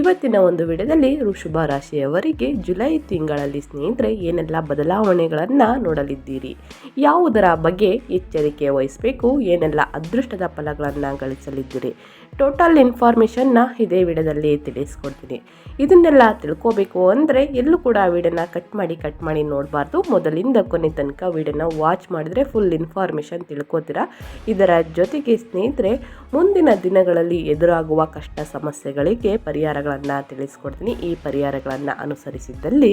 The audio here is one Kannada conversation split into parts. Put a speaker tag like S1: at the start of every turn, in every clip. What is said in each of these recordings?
S1: ಇವತ್ತಿನ ಒಂದು ವಿಡಿಯೋದಲ್ಲಿ ಋಷಭ ರಾಶಿಯವರಿಗೆ ಜುಲೈ ತಿಂಗಳಲ್ಲಿ ಸ್ನೇಹಿತರೆ ಏನೆಲ್ಲ ಬದಲಾವಣೆಗಳನ್ನು ನೋಡಲಿದ್ದೀರಿ? ಯಾವುದರ ಬಗ್ಗೆ ಎಚ್ಚರಿಕೆ ವಹಿಸಬೇಕು? ಏನೆಲ್ಲ ಅದೃಷ್ಟದ ಫಲಗಳನ್ನು ಗಳಿಸಲಿದ್ದೀರಿ? ಟೋಟಲ್ ಇನ್ಫಾರ್ಮೇಷನ್ನ ಇದೇ ವಿಡಿಯೋದಲ್ಲಿ ತಿಳಿಸ್ಕೊಡ್ತೀನಿ. ಇದನ್ನೆಲ್ಲ ತಿಳ್ಕೋಬೇಕು ಅಂದರೆ ಎಲ್ಲೂ ಕೂಡ ವಿಡಿಯೋನ ಕಟ್ ಮಾಡಿ ಕಟ್ ಮಾಡಿ ನೋಡಬಾರ್ದು. ಮೊದಲಿಂದ ಕೊನೆ ತನಕ ವಿಡಿಯೋನ ವಾಚ್ ಮಾಡಿದ್ರೆ ಫುಲ್ ಇನ್ಫಾರ್ಮೇಷನ್ ತಿಳ್ಕೊತೀರಾ. ಇದರ ಜೊತೆಗೆ ಸ್ನೇಹಿತರೆ, ಮುಂದಿನ ದಿನಗಳಲ್ಲಿ ಎದುರಾಗುವ ಕಷ್ಟ ಸಮಸ್ಯೆಗಳಿಗೆ ಪರಿಹಾರಗಳನ್ನು ತಿಳಿಸ್ಕೊಡ್ತೀನಿ. ಈ ಪರಿಹಾರಗಳನ್ನು ಅನುಸರಿಸಿದ್ದಲ್ಲಿ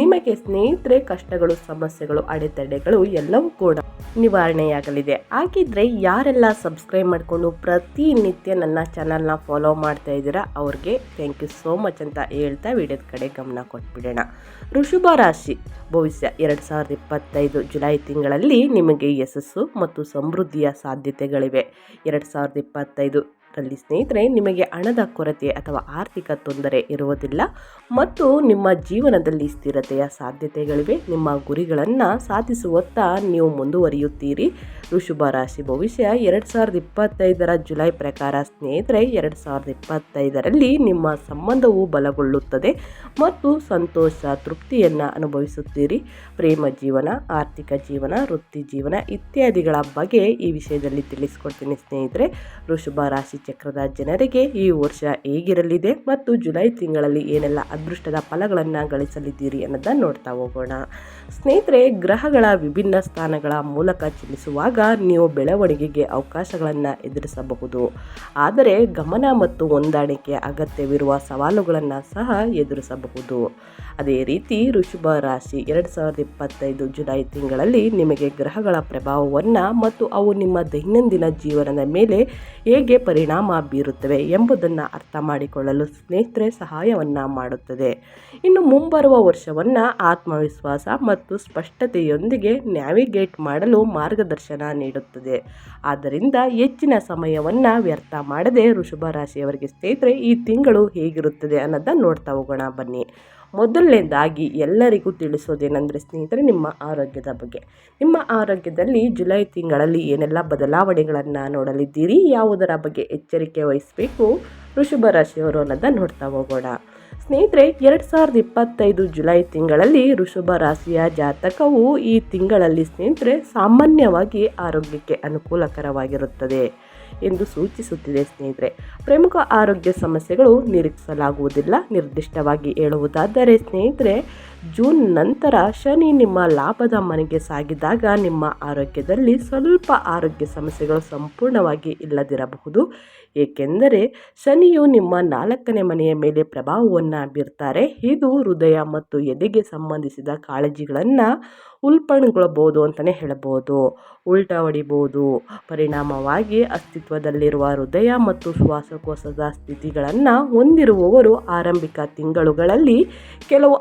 S1: ನಿಮಗೆ ಸ್ನೇಹಿತರೆ, ಕಷ್ಟಗಳು, ಸಮಸ್ಯೆಗಳು, ಅಡೆತಡೆಗಳು ಎಲ್ಲವೂ ಕೂಡ ನಿವಾರಣೆಯಾಗಲಿದೆ. ಹಾಗಿದ್ರೆ ಯಾರೆಲ್ಲ ಸಬ್ಸ್ಕ್ರೈಬ್ ಮಾಡಿಕೊಂಡು ಪ್ರತಿನಿತ್ಯ ನನ್ನ ಚಾನಲ್ನ ಫಾಲೋ ಮಾಡ್ತಾ ಇದ್ದೀರಾ, ಅವ್ರಿಗೆ ಥ್ಯಾಂಕ್ ಯು ಸೋ ಮಚ್ ಅಂತ ಹೇಳ್ತಾ ವಿಡಿಯೋದ ಕಡೆ ಗಮನ ಕೊಟ್ಬಿಡೋಣ. ಋಷಭ ರಾಶಿ ಭವಿಷ್ಯ ಎರಡು ಸಾವಿರದ ಇಪ್ಪತ್ತೈದು ಜುಲೈ ತಿಂಗಳಲ್ಲಿ ನಿಮಗೆ ಯಶಸ್ಸು ಮತ್ತು ಸಮೃದ್ಧಿಯ ಸಾಧ್ಯತೆಗಳಿವೆ. ಎರಡು ಸಾವಿರದ ಇಪ್ಪತ್ತೈದು ರಲ್ಲಿ ಸ್ನೇಹಿತರೆ, ನಿಮಗೆ ಹಣದ ಕೊರತೆ ಅಥವಾ ಆರ್ಥಿಕ ತೊಂದರೆ ಇರುವುದಿಲ್ಲ ಮತ್ತು ನಿಮ್ಮ ಜೀವನದಲ್ಲಿ ಸ್ಥಿರತೆಯ ಸಾಧ್ಯತೆಗಳಿವೆ. ನಿಮ್ಮ ಗುರಿಗಳನ್ನು ಸಾಧಿಸುವತ್ತ ನೀವು ಮುಂದುವರಿಯುತ್ತೀರಿ. ಋಷಭ ರಾಶಿ ಭವಿಷ್ಯ ಎರಡು ಸಾವಿರದ ಇಪ್ಪತ್ತೈದರ ಜುಲೈ ಪ್ರಕಾರ ಸ್ನೇಹಿತರೆ, ಎರಡು ಸಾವಿರದ ಇಪ್ಪತ್ತೈದರಲ್ಲಿ ನಿಮ್ಮ ಸಂಬಂಧವು ಬಲಗೊಳ್ಳುತ್ತದೆ ಮತ್ತು ಸಂತೋಷ, ತೃಪ್ತಿಯನ್ನು ಅನುಭವಿಸುತ್ತೀರಿ. ಪ್ರೇಮ ಜೀವನ, ಆರ್ಥಿಕ ಜೀವನ, ವೃತ್ತಿ ಜೀವನ ಇತ್ಯಾದಿಗಳ ಬಗ್ಗೆ ಈ ವಿಷಯದಲ್ಲಿ ತಿಳಿಸ್ಕೊಡ್ತೀನಿ ಸ್ನೇಹಿತರೆ. ಋಷಭ ರಾಶಿ ಚಕ್ರದ ಜನರಿಗೆ ಈ ವರ್ಷ ಹೇಗಿರಲಿದೆ ಮತ್ತು ಜುಲೈ ತಿಂಗಳಲ್ಲಿ ಏನೆಲ್ಲ ಅದೃಷ್ಟದ ಫಲಗಳನ್ನು ಗಳಿಸಲಿದ್ದೀರಿ ಅನ್ನೋದನ್ನು ನೋಡ್ತಾ ಹೋಗೋಣ. ಸ್ನೇಹಿತರೆ, ಗ್ರಹಗಳ ವಿಭಿನ್ನ ಸ್ಥಾನಗಳ ಮೂಲಕ ಚಲಿಸುವಾಗ ನೀವು ಬೆಳವಣಿಗೆಗೆ ಅವಕಾಶಗಳನ್ನು ಎದುರಿಸಬಹುದು. ಆದರೆ ಗಮನ ಮತ್ತು ಹೊಂದಾಣಿಕೆ ಅಗತ್ಯವಿರುವ ಸವಾಲುಗಳನ್ನು ಸಹ ಎದುರಿಸಬಹುದು. ಅದೇ ರೀತಿ ಋಷಭ ರಾಶಿ ಎರಡು ಸಾವಿರದ ಇಪ್ಪತ್ತೈದು ಜುಲೈ ತಿಂಗಳಲ್ಲಿ ನಿಮಗೆ ಗ್ರಹಗಳ ಪ್ರಭಾವವನ್ನು ಮತ್ತು ಅವು ನಿಮ್ಮ ದೈನಂದಿನ ಜೀವನದ ಮೇಲೆ ಹೇಗೆ ಪರಿಣಾಮ ಬೀರುತ್ತವೆ ಎಂಬುದನ್ನು ಅರ್ಥ ಮಾಡಿಕೊಳ್ಳಲು ಸ್ನೇಹಿತರೆ ಸಹಾಯವನ್ನು ಮಾಡುತ್ತದೆ. ಇನ್ನು ಮುಂಬರುವ ವರ್ಷವನ್ನು ಆತ್ಮವಿಶ್ವಾಸ ಮತ್ತು ಸ್ಪಷ್ಟತೆಯೊಂದಿಗೆ ನ್ಯಾವಿಗೇಟ್ ಮಾಡಲು ಮಾರ್ಗದರ್ಶನ ನೀಡುತ್ತದೆ. ಆದ್ದರಿಂದ ಹೆಚ್ಚಿನ ಸಮಯವನ್ನು ವ್ಯರ್ಥ ಮಾಡದೆ ಋಷಭ ರಾಶಿಯವರಿಗೆ ಸ್ನೇಹಿತರೆ ಈ ತಿಂಗಳು ಹೇಗಿರುತ್ತದೆ ಅನ್ನೋದನ್ನು ನೋಡ್ತಾ ಹೋಗೋಣ ಬನ್ನಿ. ಮೊದಲನೇದಾಗಿ ಎಲ್ಲರಿಗೂ ತಿಳಿಸೋದೇನೆಂದರೆ ಸ್ನೇಹಿತರೆ ನಿಮ್ಮ ಆರೋಗ್ಯದ ಬಗ್ಗೆ. ನಿಮ್ಮ ಆರೋಗ್ಯದಲ್ಲಿ ಜುಲೈ ತಿಂಗಳಲ್ಲಿ ಏನೆಲ್ಲ ಬದಲಾವಣೆಗಳನ್ನು ನೋಡಲಿದ್ದೀರಿ, ಯಾವುದರ ಬಗ್ಗೆ ಎಚ್ಚರಿಕೆ ವಹಿಸಬೇಕು ಋಷಭ ರಾಶಿಯವರು ಅನ್ನೋದನ್ನು ನೋಡ್ತಾ ಹೋಗೋಣ. ಸ್ನೇಹಿತರೆ, ಎರಡು ಸಾವಿರದ ಇಪ್ಪತ್ತೈದು ಜುಲೈ ತಿಂಗಳಲ್ಲಿ ಋಷಭ ರಾಶಿಯ ಜಾತಕವು ಈ ತಿಂಗಳಲ್ಲಿ ಸ್ನೇಹಿತರೆ ಸಾಮಾನ್ಯವಾಗಿ ಆರೋಗ್ಯಕ್ಕೆ ಅನುಕೂಲಕರವಾಗಿರುತ್ತದೆ. ಎಂದು ಸೂಚಿಸುತ್ತಿದೆ ಸ್ನೇಹಿತರೆ. ಪ್ರಮುಖ ಆರೋಗ್ಯ ಸಮಸ್ಯೆಗಳು ನಿರೀಕ್ಷಿಸಲಾಗುವುದಿಲ್ಲ. ನಿರ್ದಿಷ್ಟವಾಗಿ ಹೇಳುವುದಾದರೆ ಸ್ನೇಹಿತರೆ ಜೂನ್ ನಂತರ ಶನಿ ನಿಮ್ಮ ಲಾಭದ ಮನೆಗೆ ಸಾಗಿದಾಗ ನಿಮ್ಮ ಆರೋಗ್ಯದಲ್ಲಿ ಸ್ವಲ್ಪ ಆರೋಗ್ಯ ಸಮಸ್ಯೆಗಳು ಸಂಪೂರ್ಣವಾಗಿ ಇಲ್ಲದಿರಬಹುದು. ಏಕೆಂದರೆ ಶನಿಯು ನಿಮ್ಮ ನಾಲ್ಕನೇ ಮನೆಯ ಮೇಲೆ ಪ್ರಭಾವವನ್ನು ಬೀರ್ತಾರೆ. ಇದು ಹೃದಯ ಮತ್ತು ಎದೆಗೆ ಸಂಬಂಧಿಸಿದ ಕಾಳಜಿಗಳನ್ನು ಉಲ್ಪಣಗೊಳ್ಳಬಹುದು ಅಂತಲೇ ಹೇಳಬಹುದು. ಉಲ್ಟಾ ಹೊಡಿಬೋದು ಪರಿಣಾಮವಾಗಿ ಅಸ್ತಿತ್ವದಲ್ಲಿರುವ ಹೃದಯ ಮತ್ತು ಶ್ವಾಸಕೋಶದ ಸ್ಥಿತಿಗಳನ್ನು ಹೊಂದಿರುವವರು ಆರಂಭಿಕ ತಿಂಗಳುಗಳಲ್ಲಿ ಕೆಲವು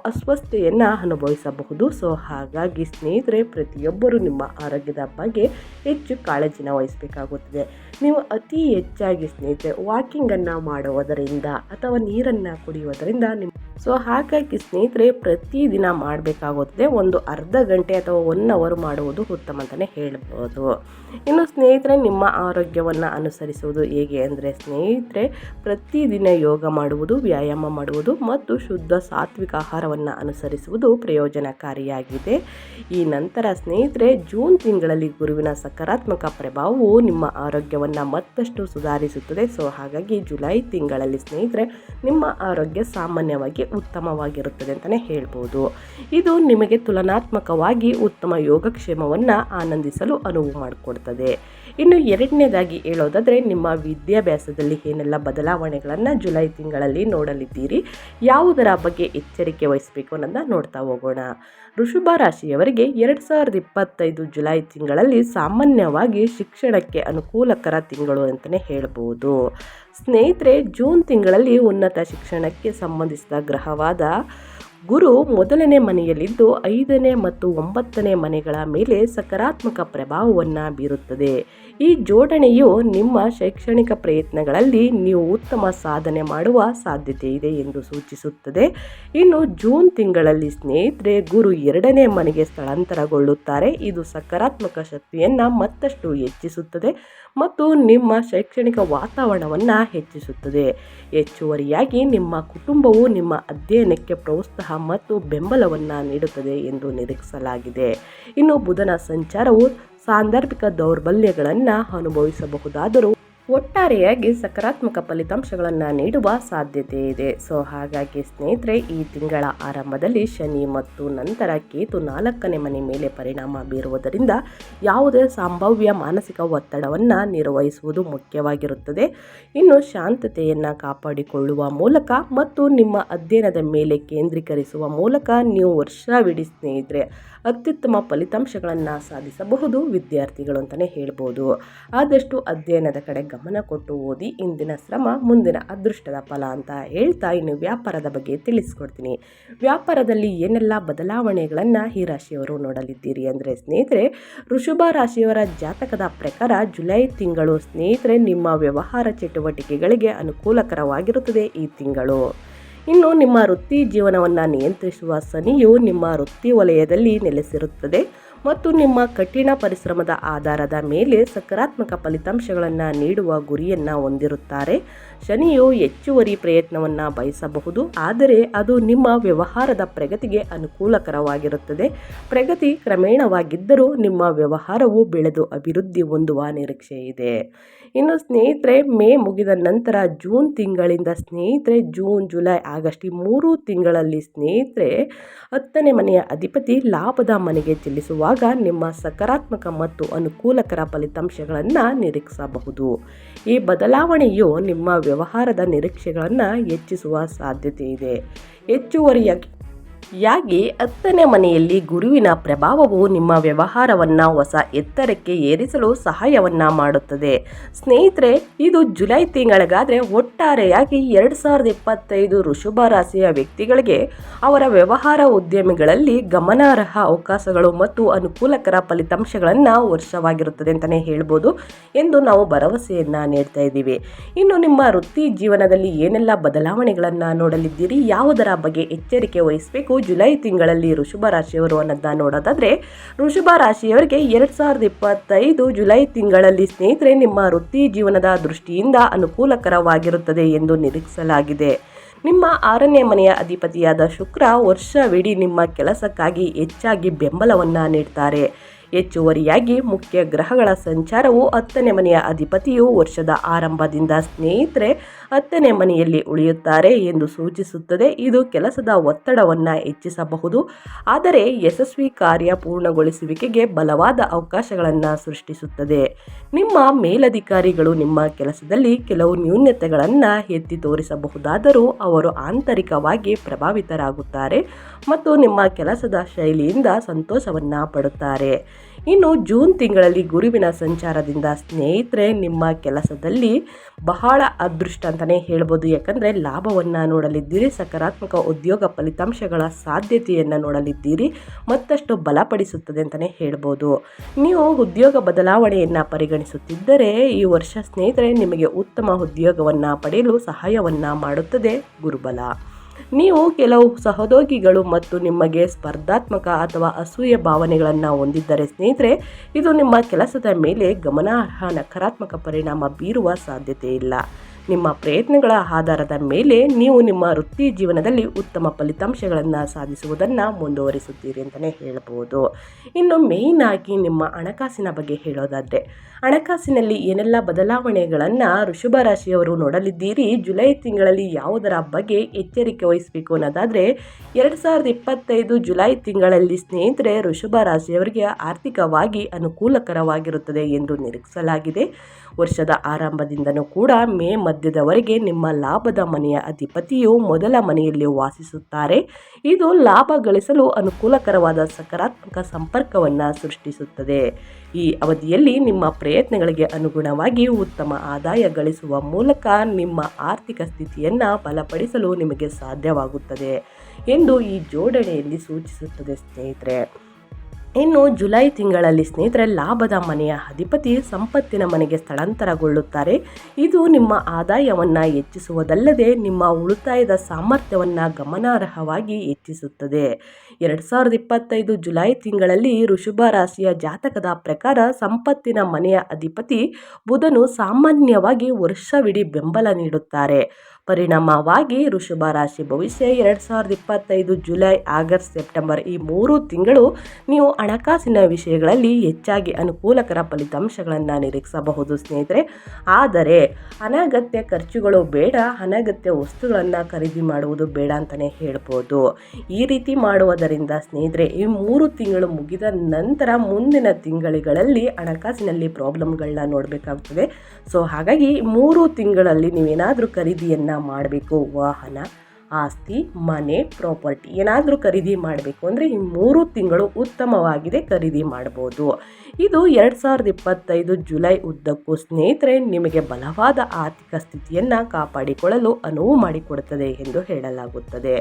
S1: ಅಸ್ವಸ್ಥತೆಯನ್ನು ಅನುಭವಿಸಬಹುದು. ಸೊ ಹಾಗಾಗಿ ಸ್ನೇಹಿತರೆ, ಪ್ರತಿಯೊಬ್ಬರು ನಿಮ್ಮ ಆರೋಗ್ಯದ ಬಗ್ಗೆ ಹೆಚ್ಚು ಕಾಳಜಿನ ವಹಿಸಬೇಕಾಗುತ್ತದೆ. ನೀವು ಅತಿ ಹೆಚ್ಚಾಗಿ ಸ್ನೇಹಿತರೆ ವಾಕಿಂಗನ್ನು ಮಾಡುವುದರಿಂದ ಅಥವಾ ನೀರನ್ನು ಕುಡಿಯುವುದರಿಂದ ನಿಮ್ಮ ಸೊ ಹಾಗಾಗಿ ಸ್ನೇಹಿತರೆ ಪ್ರತಿದಿನ ಮಾಡಬೇಕಾಗುತ್ತದೆ ಒಂದು ಅರ್ಧ ಗಂಟೆ ಅಥವಾ ಒನ್ ಅವರ್ ಮಾಡುವುದು ಉತ್ತಮ ಅಂತಲೇ ಹೇಳ್ಬೋದು. ಇನ್ನು ಸ್ನೇಹಿತರೆ, ನಿಮ್ಮ ಆರೋಗ್ಯವನ್ನು ಅನುಸರಿಸುವುದು ಹೇಗೆ ಅಂದರೆ ಸ್ನೇಹಿತರೆ ಪ್ರತಿದಿನ ಯೋಗ ಮಾಡುವುದು, ವ್ಯಾಯಾಮ ಮಾಡುವುದು ಮತ್ತು ಶುದ್ಧ ಸಾತ್ವಿಕ ಆಹಾರವನ್ನು ಅನುಸರಿಸುವುದು ಪ್ರಯೋಜನಕಾರಿಯಾಗಿದೆ. ಈ ನಂತರ ಸ್ನೇಹಿತರೆ, ಜೂನ್ ತಿಂಗಳಲ್ಲಿ ಗುರುವಿನ ಸಕಾರಾತ್ಮಕ ಪ್ರಭಾವವು ನಿಮ್ಮ ಆರೋಗ್ಯವನ್ನು ಮತ್ತಷ್ಟು ಸುಧಾರಿಸುತ್ತದೆ. ಸೊ ಹಾಗಾಗಿ ಜುಲೈ ತಿಂಗಳಲ್ಲಿ ಸ್ನೇಹಿತರೆ, ನಿಮ್ಮ ಆರೋಗ್ಯ ಸಾಮಾನ್ಯವಾಗಿ ಉತ್ತಮವಾಗಿರುತ್ತದೆ ಅಂತಲೇ ಹೇಳ್ಬೋದು. ಇದು ನಿಮಗೆ ತುಲನಾತ್ಮಕವಾಗಿ ಉತ್ತಮ ಯೋಗಕ್ಷೇಮವನ್ನು ಆನಂದಿಸಲು ಅನುವು ಮಾಡಿಕೊಡ್ತದೆ. ಇನ್ನು ಎರಡನೇದಾಗಿ ಹೇಳೋದಾದರೆ, ನಿಮ್ಮ ವಿದ್ಯಾಭ್ಯಾಸದಲ್ಲಿ ಏನೆಲ್ಲ ಬದಲಾವಣೆಗಳನ್ನು ಜುಲೈ ತಿಂಗಳಲ್ಲಿ ನೋಡಲಿದ್ದೀರಿ, ಯಾವುದರ ಬಗ್ಗೆ ಎಚ್ಚರಿಕೆ ವಹಿಸಬೇಕು ಅನ್ನೋದನ್ನ ನೋಡ್ತಾ ಹೋಗೋಣ. ಋಷಭ ರಾಶಿಯವರಿಗೆ ಎರಡು ಸಾವಿರದ ಇಪ್ಪತ್ತೈದು ಜುಲೈ ತಿಂಗಳಲ್ಲಿ ಸಾಮಾನ್ಯವಾಗಿ ಶಿಕ್ಷಣಕ್ಕೆ ಅನುಕೂಲಕರ ತಿಂಗಳು ಅಂತಲೇ ಹೇಳ್ಬೋದು. ಸ್ನೇಹಿತರೆ, ಜೂನ್ ತಿಂಗಳಲ್ಲಿ ಉನ್ನತ ಶಿಕ್ಷಣಕ್ಕೆ ಸಂಬಂಧಿಸಿದ ಗ್ರಹವಾದ ಗುರು ಮೊದಲನೇ ಮನೆಯಲ್ಲಿದ್ದು, ಐದನೇ ಮತ್ತು ಒಂಬತ್ತನೇ ಮನೆಗಳ ಮೇಲೆ ಸಕಾರಾತ್ಮಕ ಪ್ರಭಾವವನ್ನು ಬೀರುತ್ತದೆ. ಈ ಜೋಡಣೆಯು ನಿಮ್ಮ ಶೈಕ್ಷಣಿಕ ಪ್ರಯತ್ನಗಳಲ್ಲಿ ನೀವು ಉತ್ತಮ ಸಾಧನೆ ಮಾಡುವ ಸಾಧ್ಯತೆ ಇದೆ ಎಂದು ಸೂಚಿಸುತ್ತದೆ. ಇನ್ನು ಜೂನ್ ತಿಂಗಳಲ್ಲಿ ಸ್ನೇಹಿತರೆ, ಗುರು ಎರಡನೇ ಮನೆಗೆ ಸ್ಥಳಾಂತರಗೊಳ್ಳುತ್ತಾರೆ. ಇದು ಸಕಾರಾತ್ಮಕ ಶಕ್ತಿಯನ್ನು ಮತ್ತಷ್ಟು ಹೆಚ್ಚಿಸುತ್ತದೆ. ಮತ್ತು ನಿಮ್ಮ ಶೈಕ್ಷಣಿಕ ವಾತಾವರಣವನ್ನು ಹೆಚ್ಚಿಸುತ್ತದೆ. ಹೆಚ್ಚುವರಿಯಾಗಿ ನಿಮ್ಮ ಕುಟುಂಬವು ನಿಮ್ಮ ಅಧ್ಯಯನಕ್ಕೆ ಪ್ರೋತ್ಸಾಹ ಮತ್ತು ಬೆಂಬಲವನ್ನು ನೀಡುತ್ತದೆ ಎಂದು ನಿರೀಕ್ಷಿಸಲಾಗಿದೆ. ಇನ್ನು ಬುಧನ ಸಂಚಾರವು ಸಾಂದರ್ಭಿಕ ದೌರ್ಬಲ್ಯಗಳನ್ನು ಅನುಭವಿಸಬಹುದಾದರೂ ಒಟ್ಟಾರೆಯಾಗಿ ಸಕಾರಾತ್ಮಕ ಫಲಿತಾಂಶಗಳನ್ನು ನೀಡುವ ಸಾಧ್ಯತೆ ಇದೆ. ಸೊ ಹಾಗಾಗಿ ಸ್ನೇಹಿತರೆ, ಈ ತಿಂಗಳ ಆರಂಭದಲ್ಲಿ ಶನಿ ಮತ್ತು ನಂತರ ಕೇತು ನಾಲ್ಕನೇ ಮನೆ ಮೇಲೆ ಪರಿಣಾಮ ಬೀರುವುದರಿಂದ ಯಾವುದೇ ಸಂಭಾವ್ಯ ಮಾನಸಿಕ ಒತ್ತಡವನ್ನು ನಿರ್ವಹಿಸುವುದು ಮುಖ್ಯವಾಗಿರುತ್ತದೆ. ಇನ್ನು ಶಾಂತತೆಯನ್ನು ಕಾಪಾಡಿಕೊಳ್ಳುವ ಮೂಲಕ ಮತ್ತು ನಿಮ್ಮ ಅಧ್ಯಯನದ ಮೇಲೆ ಕೇಂದ್ರೀಕರಿಸುವ ಮೂಲಕ ನೀವು ವರ್ಷವಿಡೀ ಸ್ನೇಹಿತರೆ, ಅತ್ಯುತ್ತಮ ಫಲಿತಾಂಶಗಳನ್ನು ಸಾಧಿಸಬಹುದು, ವಿದ್ಯಾರ್ಥಿಗಳು ಅಂತಲೇ ಹೇಳ್ಬೋದು. ಆದಷ್ಟು ಅಧ್ಯಯನದ ಕಡೆ ಗಮನ ಕೊಟ್ಟು ಓದಿ ಇಂದಿನ ಶ್ರಮ ಮುಂದಿನ ಅದೃಷ್ಟದ ಫಲ ಅಂತ ಹೇಳ್ತಾ ಇನ್ನು ವ್ಯಾಪಾರದ ಬಗ್ಗೆ ತಿಳಿಸ್ಕೊಡ್ತೀನಿ. ವ್ಯಾಪಾರದಲ್ಲಿ ಏನೆಲ್ಲ ಬದಲಾವಣೆಗಳನ್ನು ಈ ರಾಶಿಯವರು ನೋಡಲಿದ್ದೀರಿ ಅಂದರೆ ಸ್ನೇಹಿತರೆ, ಋಷಭ ರಾಶಿಯವರ ಜಾತಕದ ಪ್ರಕಾರ ಜುಲೈ ತಿಂಗಳು ಸ್ನೇಹಿತರೆ ನಿಮ್ಮ ವ್ಯವಹಾರ ಚಟುವಟಿಕೆಗಳಿಗೆ ಅನುಕೂಲಕರವಾಗಿರುತ್ತದೆ ಈ ತಿಂಗಳು. ಇನ್ನು ನಿಮ್ಮ ವೃತ್ತಿ ಜೀವನವನ್ನು ನಿಯಂತ್ರಿಸುವ ಸನಿಯು ನಿಮ್ಮ ವೃತ್ತಿ ವಲಯದಲ್ಲಿ ನೆಲೆಸಿರುತ್ತದೆ. ಮತ್ತು ನಿಮ್ಮ ಕಠಿಣ ಪರಿಶ್ರಮದ ಆಧಾರದ ಮೇಲೆ ಸಕಾರಾತ್ಮಕ ಫಲಿತಾಂಶಗಳನ್ನು ನೀಡುವ ಗುರಿಯನ್ನು ಹೊಂದಿರುತ್ತಾರೆ. ಶನಿಯು ಹೆಚ್ಚುವರಿ ಪ್ರಯತ್ನವನ್ನು ಬಯಸಬಹುದು. ಆದರೆ ಅದು ನಿಮ್ಮ ವ್ಯವಹಾರದ ಪ್ರಗತಿಗೆ ಅನುಕೂಲಕರವಾಗಿರುತ್ತದೆ. ಪ್ರಗತಿ ಕ್ರಮೇಣವಾಗಿದ್ದರೂ ನಿಮ್ಮ ವ್ಯವಹಾರವು ಬೆಳೆದು ಅಭಿವೃದ್ಧಿ ಹೊಂದುವ ನಿರೀಕ್ಷೆ ಇದೆ. ಇನ್ನು ಸ್ನೇಹಿತರೆ, ಮೇ ಮುಗಿದ ನಂತರ ಜೂನ್ ತಿಂಗಳಿಂದ ಸ್ನೇಹಿತರೆ, ಜೂನ್, ಜುಲೈ, ಆಗಸ್ಟ್ ಈ ಮೂರು ತಿಂಗಳಲ್ಲಿ ಸ್ನೇಹಿತರೆ, ಹತ್ತನೇ ಮನೆಯ ಅಧಿಪತಿ ಲಾಭದ ಮನೆಗೆ ಚಲಿಸುವಾಗ ನಿಮ್ಮ ಸಕಾರಾತ್ಮಕ ಮತ್ತು ಅನುಕೂಲಕರ ಫಲಿತಾಂಶಗಳನ್ನು ನಿರೀಕ್ಷಿಸಬಹುದು. ಈ ಬದಲಾವಣೆಯು ನಿಮ್ಮ ವ್ಯವಹಾರದ ನಿರೀಕ್ಷೆಗಳನ್ನು ಹೆಚ್ಚಿಸುವ ಸಾಧ್ಯತೆ ಇದೆ ಹೆಚ್ಚುವರಿಯಾಗಿ ಯಾಗಿ ಹತ್ತನೇ ಮನೆಯಲ್ಲಿ ಗುರುವಿನ ಪ್ರಭಾವವು ನಿಮ್ಮ ವ್ಯವಹಾರವನ್ನು ಹೊಸ ಎತ್ತರಕ್ಕೆ ಏರಿಸಲು ಸಹಾಯವನ್ನು ಮಾಡುತ್ತದೆ. ಸ್ನೇಹಿತರೆ, ಇದು ಜುಲೈ ತಿಂಗಳಿಗಾದರೆ ಒಟ್ಟಾರೆಯಾಗಿ ಎರಡು ಸಾವಿರದ ಇಪ್ಪತ್ತೈದು ಋಷಭ ರಾಶಿಯ ವ್ಯಕ್ತಿಗಳಿಗೆ ಅವರ ವ್ಯವಹಾರ ಉದ್ಯಮಿಗಳಲ್ಲಿ ಗಮನಾರ್ಹ ಅವಕಾಶಗಳು ಮತ್ತು ಅನುಕೂಲಕರ ಫಲಿತಾಂಶಗಳನ್ನು ವರ್ಷವಾಗಿರುತ್ತದೆ ಅಂತಲೇ ಹೇಳ್ಬೋದು ಎಂದು ನಾವು ಭರವಸೆಯನ್ನು ನೀಡ್ತಾ ಇದ್ದೀವಿ. ಇನ್ನು ನಿಮ್ಮ ವೃತ್ತಿ ಜೀವನದಲ್ಲಿ ಏನೆಲ್ಲ ಬದಲಾವಣೆಗಳನ್ನು ನೋಡಲಿದ್ದೀರಿ? ಯಾವುದರ ಬಗ್ಗೆ ಎಚ್ಚರಿಕೆ ವಹಿಸಬೇಕು? ಜುಲೈ ತಿಂಗಳಲ್ಲಿ ಋಷಭ ರಾಶಿಯವರು ಅನ್ನೋದನ್ನ ನೋಡೋದಾದರೆ ಋಷಭ ರಾಶಿಯವರಿಗೆ ಎರಡು ಸಾವಿರದ ಇಪ್ಪತ್ತೈದು ಜುಲೈ ತಿಂಗಳಲ್ಲಿ ಸ್ನೇಹಿತರೆ, ನಿಮ್ಮ ವೃತ್ತಿ ಜೀವನದ ದೃಷ್ಟಿಯಿಂದ ಅನುಕೂಲಕರವಾಗಿರುತ್ತದೆ ಎಂದು ನಿರೀಕ್ಷಿಸಲಾಗಿದೆ. ನಿಮ್ಮ ಆರನೇ ಮನೆಯ ಅಧಿಪತಿಯಾದ ಶುಕ್ರ ವರ್ಷವಿಡೀ ನಿಮ್ಮ ಕೆಲಸಕ್ಕಾಗಿ ಹೆಚ್ಚಾಗಿ ಬೆಂಬಲವನ್ನು ನೀಡ್ತಾರೆ. ಹೆಚ್ಚುವರಿಯಾಗಿ ಮುಖ್ಯ ಗ್ರಹಗಳ ಸಂಚಾರವು ಹತ್ತನೇ ಮನೆಯ ಅಧಿಪತಿಯು ವರ್ಷದ ಆರಂಭದಿಂದ ಸ್ನೇಹಿತರೆ ಹತ್ತನೇ ಮನೆಯಲ್ಲಿ ಉಳಿಯುತ್ತಾರೆ ಎಂದು ಸೂಚಿಸುತ್ತದೆ. ಇದು ಕೆಲಸದ ಒತ್ತಡವನ್ನು ಹೆಚ್ಚಿಸಬಹುದು. ಆದರೆ ಯಶಸ್ವಿ ಕಾರ್ಯ ಪೂರ್ಣಗೊಳಿಸುವಿಕೆಗೆ ಬಲವಾದ ಅವಕಾಶಗಳನ್ನು ಸೃಷ್ಟಿಸುತ್ತದೆ. ನಿಮ್ಮ ಮೇಲಧಿಕಾರಿಗಳು ನಿಮ್ಮ ಕೆಲಸದಲ್ಲಿ ಕೆಲವು ನ್ಯೂನ್ಯತೆಗಳನ್ನು ಎತ್ತಿ ತೋರಿಸಬಹುದಾದರೂ ಅವರು ಆಂತರಿಕವಾಗಿ ಪ್ರಭಾವಿತರಾಗುತ್ತಾರೆ ಮತ್ತು ನಿಮ್ಮ ಕೆಲಸದ ಶೈಲಿಯಿಂದ ಸಂತೋಷವನ್ನು ಪಡುತ್ತಾರೆ. ಇನ್ನು ಜೂನ್ ತಿಂಗಳಲ್ಲಿ ಗುರುವಿನ ಸಂಚಾರದಿಂದ ಸ್ನೇಹಿತರೆ, ನಿಮ್ಮ ಕೆಲಸದಲ್ಲಿ ಬಹಳ ಅದೃಷ್ಟ ಅಂತಲೇ ಹೇಳ್ಬೋದು. ಯಾಕಂದರೆ ಲಾಭವನ್ನು ನೋಡಲಿದ್ದೀರಿ, ಸಕಾರಾತ್ಮಕ ಉದ್ಯೋಗ ಫಲಿತಾಂಶಗಳ ಸಾಧ್ಯತೆಯನ್ನು ನೋಡಲಿದ್ದೀರಿ, ಮತ್ತಷ್ಟು ಬಲಪಡಿಸುತ್ತದೆ ಅಂತಲೇ ಹೇಳ್ಬೋದು. ನೀವು ಉದ್ಯೋಗ ಬದಲಾವಣೆಯನ್ನು ಪರಿಗಣಿಸುತ್ತಿದ್ದರೆ, ಈ ವರ್ಷ ಸ್ನೇಹಿತರೆ, ನಿಮಗೆ ಉತ್ತಮ ಉದ್ಯೋಗವನ್ನು ಪಡೆಯಲು ಸಹಾಯವನ್ನು ಮಾಡುತ್ತದೆ ಗುರುಬಲ. ನೀವು ಕೆಲವು ಸಹೋದ್ಯೋಗಿಗಳು ಮತ್ತು ನಿಮಗೆ ಸ್ಪರ್ಧಾತ್ಮಕ ಅಥವಾ ಅಸೂಯೆ ಭಾವನೆಗಳನ್ನು ಹೊಂದಿದ್ದರೆ ಸ್ನೇಹಿತರೆ, ಇದು ನಿಮ್ಮ ಕೆಲಸದ ಮೇಲೆ ಗಮನಾರ್ಹ ನಕಾರಾತ್ಮಕ ಪರಿಣಾಮ ಬೀರುವ ಸಾಧ್ಯತೆ ಇಲ್ಲ ನಿಮ್ಮ ಪ್ರಯತ್ನಗಳ ಆಧಾರದ ಮೇಲೆ ನೀವು ನಿಮ್ಮ ವೃತ್ತಿ ಜೀವನದಲ್ಲಿ ಉತ್ತಮ ಫಲಿತಾಂಶಗಳನ್ನು ಸಾಧಿಸುವುದನ್ನು ಮುಂದುವರಿಸುತ್ತೀರಿ ಅಂತಲೇ ಹೇಳಬಹುದು ಇನ್ನು ಮೇಯ್ನ್ ಆಗಿ ನಿಮ್ಮ ಹಣಕಾಸಿನ ಬಗ್ಗೆ ಹೇಳೋದಾದರೆ, ಹಣಕಾಸಿನಲ್ಲಿ ಏನೆಲ್ಲ ಬದಲಾವಣೆಗಳನ್ನು ಋಷಭ ರಾಶಿಯವರು ನೋಡಲಿದ್ದೀರಿ? ಜುಲೈ ತಿಂಗಳಲ್ಲಿ ಯಾವುದರ ಬಗ್ಗೆ ಎಚ್ಚರಿಕೆ ವಹಿಸಬೇಕು ಅನ್ನೋದಾದರೆ, ಎರಡು ಸಾವಿರದ ಇಪ್ಪತ್ತೈದು ಜುಲೈ ತಿಂಗಳಲ್ಲಿ ಸ್ನೇಹಿತರೆ ಋಷಭ ರಾಶಿಯವರಿಗೆ ಆರ್ಥಿಕವಾಗಿ ಅನುಕೂಲಕರವಾಗಿರುತ್ತದೆ ಎಂದು ನಿರೀಕ್ಷಿಸಲಾಗಿದೆ. ವರ್ಷದ ಆರಂಭದಿಂದನೂ ಕೂಡ ಮೇ ಮಧ್ಯದವರೆಗೆ ನಿಮ್ಮ ಲಾಭದ ಮನೆಯ ಅಧಿಪತಿಯು ಮೊದಲ ಮನೆಯಲ್ಲಿ ವಾಸಿಸುತ್ತಾರೆ. ಇದು ಲಾಭ ಗಳಿಸಲು ಅನುಕೂಲಕರವಾದ ಸಕಾರಾತ್ಮಕ ಸಂಪರ್ಕವನ್ನು ಸೃಷ್ಟಿಸುತ್ತದೆ. ಈ ಅವಧಿಯಲ್ಲಿ ನಿಮ್ಮ ಪ್ರಯತ್ನಗಳಿಗೆ ಅನುಗುಣವಾಗಿ ಉತ್ತಮ ಆದಾಯ ಗಳಿಸುವ ಮೂಲಕ ನಿಮ್ಮ ಆರ್ಥಿಕ ಸ್ಥಿತಿಯನ್ನು ಬಲಪಡಿಸಲು ನಿಮಗೆ ಸಾಧ್ಯವಾಗುತ್ತದೆ ಎಂದು ಈ ಜೋಡಣೆಯಲ್ಲಿ ಸೂಚಿಸುತ್ತದೆ ಸ್ನೇಹಿತರೆ. ಇನ್ನು ಜುಲೈ ತಿಂಗಳಲ್ಲಿ ಸ್ನೇಹಿತರೆ, ಲಾಭದ ಮನೆಯ ಅಧಿಪತಿ ಸಂಪತ್ತಿನ ಮನೆಗೆ ಸ್ಥಳಾಂತರಗೊಳ್ಳುತ್ತಾರೆ. ಇದು ನಿಮ್ಮ ಆದಾಯವನ್ನು ಹೆಚ್ಚಿಸುವುದಲ್ಲದೆ ನಿಮ್ಮ ಉಳಿತಾಯದ ಸಾಮರ್ಥ್ಯವನ್ನು ಗಮನಾರ್ಹವಾಗಿ ಹೆಚ್ಚಿಸುತ್ತದೆ. ಎರಡು ಸಾವಿರದ ಇಪ್ಪತ್ತೈದು ಜುಲೈ ತಿಂಗಳಲ್ಲಿ ಋಷಭ ರಾಶಿಯ ಜಾತಕದ ಪ್ರಕಾರ ಸಂಪತ್ತಿನ ಮನೆಯ ಅಧಿಪತಿ ಬುಧನು ಸಾಮಾನ್ಯವಾಗಿ ವರ್ಷವಿಡೀ ಬೆಂಬಲ ನೀಡುತ್ತಾರೆ. ಪರಿಣಾಮವಾಗಿ ಋಷಭ ರಾಶಿ ಭವಿಷ್ಯ ಎರಡು ಸಾವಿರದ ಇಪ್ಪತ್ತೈದು ಜುಲೈ, ಆಗಸ್ಟ್, ಸೆಪ್ಟೆಂಬರ್ ಈ ಮೂರು ತಿಂಗಳು ನೀವು ಹಣಕಾಸಿನ ವಿಷಯಗಳಲ್ಲಿ ಹೆಚ್ಚಾಗಿ ಅನುಕೂಲಕರ ಫಲಿತಾಂಶಗಳನ್ನು ನಿರೀಕ್ಷಿಸಬಹುದು ಸ್ನೇಹಿತರೆ. ಆದರೆ ಅನಗತ್ಯ ಖರ್ಚುಗಳು ಬೇಡ, ಅನಗತ್ಯ ವಸ್ತುಗಳನ್ನು ಖರೀದಿ ಮಾಡುವುದು ಬೇಡ ಅಂತಲೇ ಹೇಳ್ಬೋದು. ಈ ರೀತಿ ಮಾಡುವುದರಿಂದ ಸ್ನೇಹಿತರೆ, ಈ ಮೂರು ತಿಂಗಳು ಮುಗಿದ ನಂತರ ಮುಂದಿನ ತಿಂಗಳುಗಳಲ್ಲಿ ಹಣಕಾಸಿನಲ್ಲಿ ಪ್ರಾಬ್ಲಮ್ಗಳನ್ನ ನೋಡಬೇಕಾಗ್ತದೆ. ಸೊ ಹಾಗಾಗಿ ಮೂರು ತಿಂಗಳಲ್ಲಿ ನೀವೇನಾದರೂ ಖರೀದಿಯನ್ನು ಮಾಡಬೇಕು, ವಾಹನ, ಆಸ್ತಿ, ಮನೆ ಪ್ರಾಪರ್ಟಿ ಏನಾದರೂ ಖರೀದಿ ಮಾಡಬೇಕು ಅಂದರೆ ಈ ಮೂರು ತಿಂಗಳು ಉತ್ತಮವಾಗಿದೆ ಖರೀದಿ ಮಾಡ್ಬೋದು. ಇದು ಎರಡು ಸಾವಿರದ ಇಪ್ಪತ್ತೈದು ಜುಲೈ ಉದ್ದಕ್ಕೂ ಸ್ನೇಹಿತರೆ ನಿಮಗೆ ಬಲವಾದ ಆರ್ಥಿಕ ಸ್ಥಿತಿಯನ್ನು ಕಾಪಾಡಿಕೊಳ್ಳಲು ಅನುವು ಮಾಡಿಕೊಡುತ್ತದೆ ಎಂದು ಹೇಳಲಾಗುತ್ತದೆ.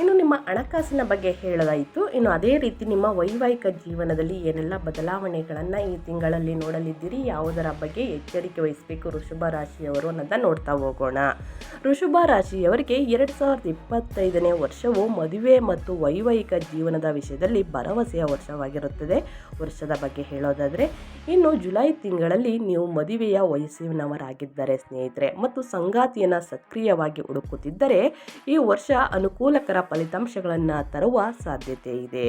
S1: ಇನ್ನು ನಿಮ್ಮ ಹಣಕಾಸಿನ ಬಗ್ಗೆ ಹೇಳಲಾಯಿತು. ಇನ್ನು ಅದೇ ರೀತಿ ನಿಮ್ಮ ವೈವಾಹಿಕ ಜೀವನದಲ್ಲಿ ಏನೆಲ್ಲ ಬದಲಾವಣೆಗಳನ್ನು ಈ ತಿಂಗಳಲ್ಲಿ ನೋಡಲಿದ್ದೀರಿ? ಯಾವುದರ ಬಗ್ಗೆ ಎಚ್ಚರಿಕೆ ವಹಿಸಬೇಕು ಋಷಭ ರಾಶಿಯವರು ಅನ್ನೋದನ್ನು ನೋಡ್ತಾ ಹೋಗೋಣ. ಋಷಭ ರಾಶಿಯವರಿಗೆ ಎರಡು ಸಾವಿರದ ಇಪ್ಪತ್ತೈದನೇ ವರ್ಷವು ಮದುವೆ ಮತ್ತು ವೈವಾಹಿಕ ಜೀವನದ ವಿಷಯದಲ್ಲಿ ಭರವಸೆಯ ವರ್ಷವಾಗಿರುತ್ತದೆ. ವರ್ಷದ ಬಗ್ಗೆ ಹೇಳೋದಾದರೆ, ಇನ್ನು ಜುಲೈ ತಿಂಗಳಲ್ಲಿ ನೀವು ಮದುವೆಯ ವಯಸ್ಸಿನವರಾಗಿದ್ದರೆ ಸ್ನೇಹಿತರೆ ಮತ್ತು ಸಂಗಾತಿಯನ್ನು ಸಕ್ರಿಯವಾಗಿ ಹುಡುಕುತ್ತಿದ್ದರೆ ಈ ವರ್ಷ ಅನುಕೂಲಕರ ಫಲಿತಾಂಶಗಳನ್ನು ತರುವ ಸಾಧ್ಯತೆ ಇದೆ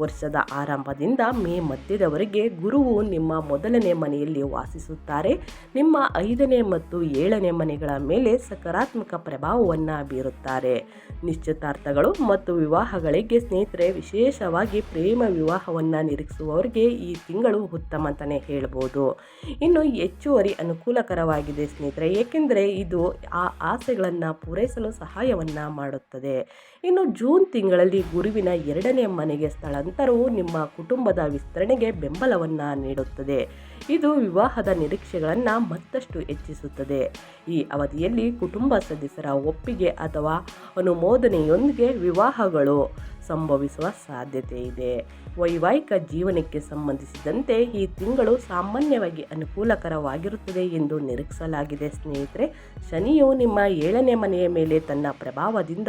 S1: ವರ್ಷದ ಆರಂಭದಿಂದ ಮೇ ಮಧ್ಯದವರೆಗೆ ಗುರುವು ನಿಮ್ಮ ಮೊದಲನೇ ಮನೆಯಲ್ಲಿ ವಾಸಿಸುತ್ತಾರೆ. ನಿಮ್ಮ ಐದನೇ ಮತ್ತು ಏಳನೇ ಮನೆಗಳ ಮೇಲೆ ಸಕಾರಾತ್ಮಕ ಪ್ರಭಾವವನ್ನು ಬೀರುತ್ತಾರೆ. ನಿಶ್ಚಿತಾರ್ಥಗಳು ಮತ್ತು ವಿವಾಹಗಳಿಗೆ ಸ್ನೇಹಿತರೆ, ವಿಶೇಷವಾಗಿ ಪ್ರೇಮ ವಿವಾಹವನ್ನು ನಿರೀಕ್ಷಿಸುವವರಿಗೆ ಈ ತಿಂಗಳು ಉತ್ತಮ ಅಂತಲೇ ಹೇಳ್ಬೋದು. ಇನ್ನು ಹೆಚ್ಚುವರಿ ಅನುಕೂಲಕರವಾಗಿದೆ ಸ್ನೇಹಿತರೆ, ಏಕೆಂದರೆ ಇದು ಆ ಆಸೆಗಳನ್ನು ಪೂರೈಸಲು ಸಹಾಯವನ್ನು ಮಾಡುತ್ತದೆ. ಇನ್ನು ಜೂನ್ ತಿಂಗಳಲ್ಲಿ ಗುರುವಿನ ಎರಡನೇ ಮನೆಗೆ ಸ್ಥಳಾಂತರವು ನಿಮ್ಮ ಕುಟುಂಬದ ವಿಸ್ತರಣೆಗೆ ಬೆಂಬಲವನ್ನು ನೀಡುತ್ತದೆ. ಇದು ವಿವಾಹದ ನಿರೀಕ್ಷೆಗಳನ್ನು ಮತ್ತಷ್ಟು ಹೆಚ್ಚಿಸುತ್ತದೆ. ಈ ಅವಧಿಯಲ್ಲಿ ಕುಟುಂಬ ಸದಸ್ಯರ ಒಪ್ಪಿಗೆ ಅಥವಾ ಅನುಮೋದನೆಯೊಂದಿಗೆ ವಿವಾಹಗಳು ಸಂಭವಿಸುವ ಸಾಧ್ಯತೆ ಇದೆ. ವೈವಾಹಿಕ ಜೀವನಕ್ಕೆ ಸಂಬಂಧಿಸಿದಂತೆ ಈ ತಿಂಗಳು ಸಾಮಾನ್ಯವಾಗಿ ಅನುಕೂಲಕರವಾಗಿರುತ್ತದೆ ಎಂದು ನಿರೀಕ್ಷಿಸಲಾಗಿದೆ ಸ್ನೇಹಿತರೆ. ಶನಿಯು ನಿಮ್ಮ ಏಳನೇ ಮನೆಯ ಮೇಲೆ ತನ್ನ ಪ್ರಭಾವದಿಂದ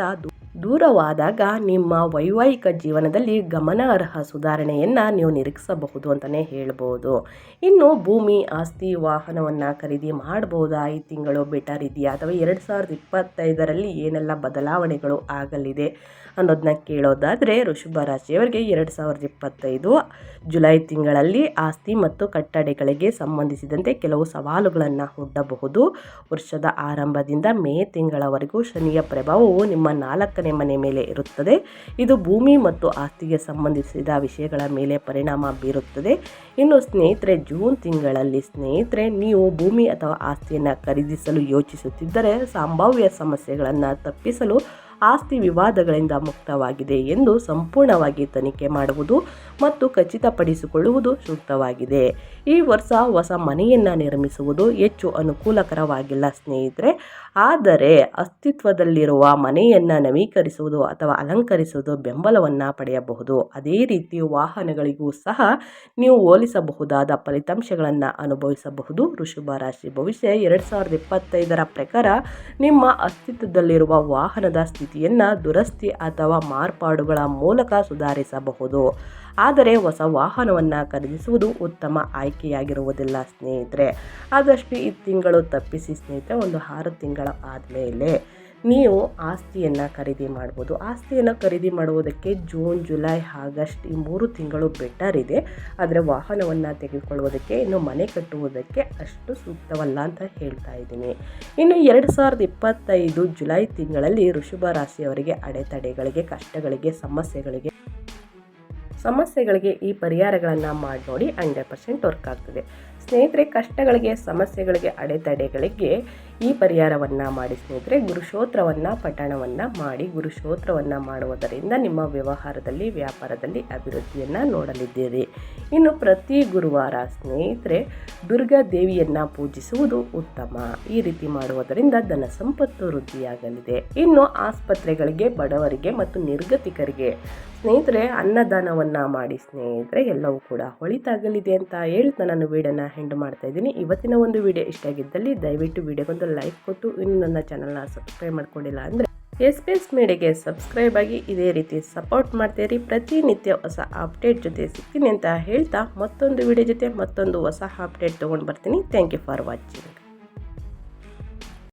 S1: ದೂರವಾದಾಗ ನಿಮ್ಮ ವೈವಾಹಿಕ ಜೀವನದಲ್ಲಿ ಗಮನಾರ್ಹ ಸುಧಾರಣೆಯನ್ನು ನೀವು ನಿರೀಕ್ಷಿಸಬಹುದು ಅಂತಲೇ ಹೇಳ್ಬೋದು. ಇನ್ನು ಭೂಮಿ, ಆಸ್ತಿ, ವಾಹನವನ್ನು ಖರೀದಿ ಮಾಡ್ಬೋದಾ? ಈ ತಿಂಗಳು ಬೆಟರ್ ಇದೆಯಾ? ಅಥವಾ ಎರಡು ಸಾವಿರದ ಇಪ್ಪತ್ತೈದರಲ್ಲಿ ಏನೆಲ್ಲ ಬದಲಾವಣೆಗಳು ಆಗಲಿದೆ? ಅನ್ನೋದನ್ನ ಕೇಳೋದಾದರೆ ಋಷಭ ರಾಶಿಯವರಿಗೆ ಎರಡು ಸಾವಿರದ ಇಪ್ಪತ್ತೈದು ಜುಲೈ ತಿಂಗಳಲ್ಲಿ ಆಸ್ತಿ ಮತ್ತು ಕಟ್ಟಡಗಳಿಗೆ ಸಂಬಂಧಿಸಿದಂತೆ ಕೆಲವು ಸವಾಲುಗಳನ್ನು ಒಡ್ಡಬಹುದು ವರ್ಷದ ಆರಂಭದಿಂದ ಮೇ ತಿಂಗಳವರೆಗೂ ಶನಿಯ ಪ್ರಭಾವವು ನಿಮ್ಮ ನಾಲ್ಕನೇ ಮನೆ ಮೇಲೆ ಇರುತ್ತದೆ. ಇದು ಭೂಮಿ ಮತ್ತು ಆಸ್ತಿಗೆ ಸಂಬಂಧಿಸಿದ ವಿಷಯಗಳ ಮೇಲೆ ಪರಿಣಾಮ ಬೀರುತ್ತದೆ. ಇನ್ನು ಸ್ನೇಹಿತರೆ, ಜೂನ್ ತಿಂಗಳಲ್ಲಿ ಸ್ನೇಹಿತರೆ, ನೀವು ಭೂಮಿ ಅಥವಾ ಆಸ್ತಿಯನ್ನು ಖರೀದಿಸಲು ಯೋಚಿಸುತ್ತಿದ್ದರೆ ಸಂಭಾವ್ಯ ಸಮಸ್ಯೆಗಳನ್ನು ತಪ್ಪಿಸಲು ಆಸ್ತಿ ವಿವಾದಗಳಿಂದ ಮುಕ್ತವಾಗಿದೆ ಎಂದು ಸಂಪೂರ್ಣವಾಗಿ ತನಿಖೆ ಮಾಡುವುದು ಮತ್ತು ಖಚಿತಪಡಿಸಿಕೊಳ್ಳುವುದು ಸೂಕ್ತವಾಗಿದೆ. ಈ ವರ್ಷ ಹೊಸ ಮನೆಯನ್ನು ನಿರ್ಮಿಸುವುದು ಹೆಚ್ಚು ಅನುಕೂಲಕರವಾಗಿಲ್ಲ ಸ್ನೇಹಿತರೆ. ಆದರೆ ಅಸ್ತಿತ್ವದಲ್ಲಿರುವ ಮನೆಯನ್ನು ನವೀಕರಿಸುವುದು ಅಥವಾ ಅಲಂಕರಿಸುವುದು ಬೆಂಬಲವನ್ನು ಪಡೆಯಬಹುದು. ಅದೇ ರೀತಿ ವಾಹನಗಳಿಗೂ ಸಹ ನೀವು ಹೋಲಿಸಬಹುದಾದ ಫಲಿತಾಂಶಗಳನ್ನು ಅನುಭವಿಸಬಹುದು. ಋಷಭ ರಾಶಿ ಭವಿಷ್ಯ ಎರಡು ಸಾವಿರದ ಇಪ್ಪತ್ತೈದರ ಪ್ರಕಾರ ನಿಮ್ಮ ಅಸ್ತಿತ್ವದಲ್ಲಿರುವ ವಾಹನದ ಸ್ಥಿತಿಯನ್ನು ದುರಸ್ತಿ ಅಥವಾ ಮಾರ್ಪಾಡುಗಳ ಮೂಲಕ ಸುಧಾರಿಸಬಹುದು. ಆದರೆ ಹೊಸ ವಾಹನವನ್ನು ಖರೀದಿಸುವುದು ಉತ್ತಮ ಆಯ್ಕೆಯಾಗಿರುವುದಿಲ್ಲ ಸ್ನೇಹಿತರೆ. ಆದಷ್ಟು ಈ ತಿಂಗಳು ತಪ್ಪಿಸಿ ಸ್ನೇಹಿತರೆ, ಒಂದು ಆರು ತಿಂಗಳ ಆದಮೇಲೆ ನೀವು ಆಸ್ತಿಯನ್ನು ಖರೀದಿ ಮಾಡ್ಬೋದು. ಆಸ್ತಿಯನ್ನು ಖರೀದಿ ಮಾಡುವುದಕ್ಕೆ ಜೂನ್, ಜುಲೈ, ಆಗಸ್ಟ್ ಈ ಮೂರು ತಿಂಗಳು ಬೆಟರ್ ಇದೆ. ಆದರೆ ವಾಹನವನ್ನು ತೆಗೆದುಕೊಳ್ಳುವುದಕ್ಕೆ, ಇನ್ನು ಮನೆ ಕಟ್ಟುವುದಕ್ಕೆ ಅಷ್ಟು ಸೂಕ್ತವಲ್ಲ ಅಂತ ಹೇಳ್ತಾ ಇದ್ದೀನಿ. ಇನ್ನು ಎರಡು ಸಾವಿರದ ಇಪ್ಪತ್ತೈದು ಜುಲೈ ತಿಂಗಳಲ್ಲಿ ಋಷಭ ರಾಶಿಯವರಿಗೆ ಅಡೆತಡೆಗಳಿಗೆ, ಕಷ್ಟಗಳಿಗೆ, ಸಮಸ್ಯೆಗಳಿಗೆ ಸಮಸ್ಯೆಗಳಿಗೆ ಈ ಪರಿಹಾರಗಳನ್ನು ಮಾಡಿ ನೋಡಿ ಹಂಡ್ರೆಡ್ ಪರ್ಸೆಂಟ್ ವರ್ಕ್ ಆಗ್ತದೆ. ಸ್ನೇಹಿತರೆ, ಕಷ್ಟಗಳಿಗೆ, ಸಮಸ್ಯೆಗಳಿಗೆ, ಅಡೆತಡೆಗಳಿಗೆ ಈ ಪರಿಹಾರವನ್ನು ಮಾಡಿ ಸ್ನೇಹಿತರೆ, ಗುರುಶೋತ್ರವನ್ನು, ಪಠಣವನ್ನು ಮಾಡಿ ಗುರುಶೋತ್ರವನ್ನು ಮಾಡುವುದರಿಂದ ನಿಮ್ಮ ವ್ಯವಹಾರದಲ್ಲಿ, ವ್ಯಾಪಾರದಲ್ಲಿ ಅಭಿವೃದ್ಧಿಯನ್ನು ನೋಡಲಿದ್ದೀರಿ. ಇನ್ನು ಪ್ರತಿ ಗುರುವಾರ ಸ್ನೇಹಿತರೆ, ದುರ್ಗಾ ದೇವಿಯನ್ನು ಪೂಜಿಸುವುದು ಉತ್ತಮ. ಈ ರೀತಿ ಮಾಡುವುದರಿಂದ ಧನ ಸಂಪತ್ತು ವೃದ್ಧಿಯಾಗಲಿದೆ. ಇನ್ನು ಆಸ್ಪತ್ರೆಗಳಿಗೆ, ಬಡವರಿಗೆ ಮತ್ತು ನಿರ್ಗತಿಕರಿಗೆ ಸ್ನೇಹಿತರೆ, ಅನ್ನದಾನವನ್ನು ಮಾಡಿ ಸ್ನೇಹಿತರೆ, ಎಲ್ಲವೂ ಕೂಡ ಹೊಳಿತಾಗಲಿದೆ ಅಂತ ಹೇಳ್ತಾ ನಾನು ವೀಡಿಯೋನ ಹೆಂಡ್ ಮಾಡ್ತಾ ಇದ್ದೀನಿ. ಇವತ್ತಿನ ಒಂದು ವಿಡಿಯೋ ಇಷ್ಟ ಆಗಿದ್ದಲ್ಲಿ ದಯವಿಟ್ಟು ವಿಡಿಯೋಗೊಂದು ಲೈಕ್ ಕೊಟ್ಟು ಇನ್ನು ನನ್ನ ಚಾನಲ್ನ ಸಬ್ಸ್ಕ್ರೈಬ್ ಮಾಡ್ಕೊಂಡಿಲ್ಲ ಅಂದರೆ ಎಸ್ ಪಿ ಎಸ್ ಮೀಡಿಯಾಗೆ ಸಬ್ಸ್ಕ್ರೈಬ್ ಆಗಿ ಇದೇ ರೀತಿ ಸಪೋರ್ಟ್ ಮಾಡ್ತೀರಿ. ಪ್ರತಿನಿತ್ಯ ಹೊಸ ಅಪ್ಡೇಟ್ ಜೊತೆ ಸಿಗ್ತೀನಿ ಅಂತ ಹೇಳ್ತಾ ಮತ್ತೊಂದು ವಿಡಿಯೋ ಜೊತೆ ಮತ್ತೊಂದು ಹೊಸ ಅಪ್ಡೇಟ್ ತೊಗೊಂಡು ಬರ್ತೀನಿ. Thank you for watching